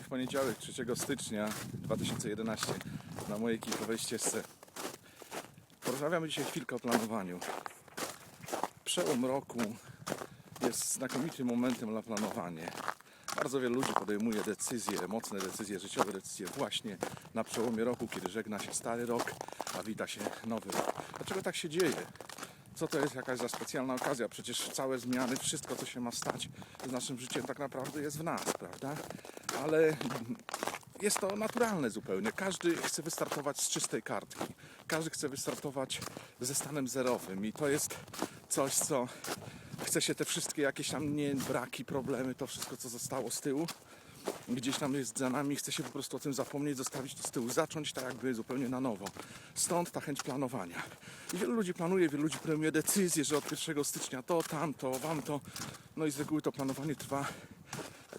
poniedziałek 3 stycznia 2011 na mojej kilkowej ścieżce. Porozmawiamy dzisiaj chwilkę o planowaniu. Przełom roku jest znakomitym momentem na planowanie. Bardzo wielu ludzi podejmuje decyzje, mocne decyzje, życiowe decyzje właśnie na przełomie roku, kiedy żegna się stary rok, a wita się nowy rok. Dlaczego tak się dzieje? Co to jest jakaś za specjalna okazja? Przecież całe zmiany, wszystko co się ma stać z naszym życiem tak naprawdę jest w nas, prawda? Ale jest to naturalne zupełnie. Każdy chce wystartować z czystej kartki. Każdy chce wystartować ze stanem zerowym i to jest coś, co chce się te wszystkie jakieś tam nie braki, problemy, to wszystko co zostało z tyłu gdzieś tam jest za nami, chce się po prostu o tym zapomnieć, zostawić to z tyłu, zacząć tak jakby zupełnie na nowo. Stąd ta chęć planowania. I wielu ludzi planuje, wielu ludzi podejmuje decyzje, że od 1 stycznia to, tamto, wamto. No i z reguły to planowanie trwa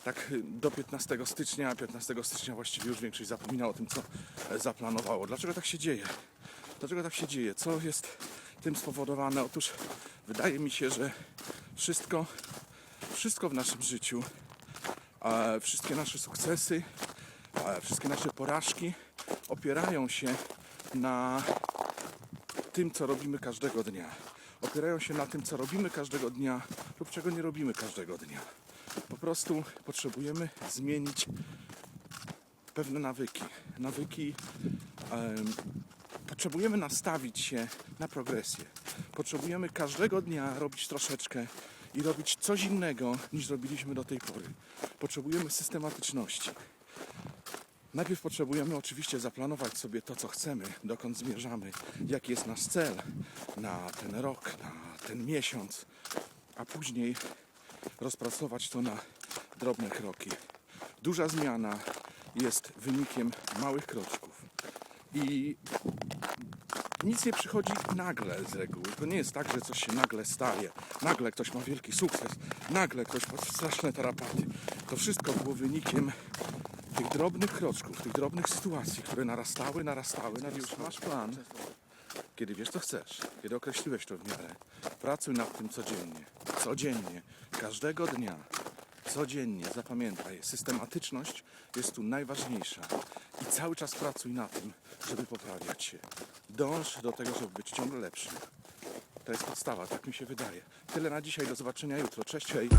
tak y, do 15 stycznia. 15 stycznia właściwie już większość zapomina o tym, co e, zaplanowało. Dlaczego tak się dzieje? Dlaczego tak się dzieje? Co jest tym spowodowane? Otóż wydaje mi się, że wszystko, wszystko w naszym życiu wszystkie nasze sukcesy, wszystkie nasze porażki opierają się na tym, co robimy każdego dnia. Opierają się na tym, co robimy każdego dnia lub czego nie robimy każdego dnia. Po prostu potrzebujemy zmienić pewne nawyki. Nawyki. em, potrzebujemy nastawić się na progresję. Potrzebujemy każdego dnia robić troszeczkę i robić coś innego niż robiliśmy do tej pory. Potrzebujemy systematyczności. Najpierw potrzebujemy oczywiście zaplanować sobie to, co chcemy, dokąd zmierzamy, jaki jest nasz cel na ten rok, na ten miesiąc, a później rozpracować to na drobne kroki. Duża zmiana jest wynikiem małych kroczków. I nic nie przychodzi nagle z reguły. To nie jest tak, że coś się nagle staje. Nagle ktoś ma wielki sukces. Nagle ktoś ma straszne tarapaty. To wszystko było wynikiem tych drobnych kroczków, tych drobnych sytuacji, które narastały, narastały. Już masz plan. Kiedy wiesz, co chcesz, kiedy określiłeś to w miarę, pracuj nad tym codziennie. Codziennie, każdego dnia. Codziennie, zapamiętaj, systematyczność jest tu najważniejsza. I cały czas pracuj na tym, żeby poprawiać się. Dąż do tego, żeby być ciągle lepszym. To jest podstawa, tak mi się wydaje. Tyle na dzisiaj, do zobaczenia jutro. Cześć, hej!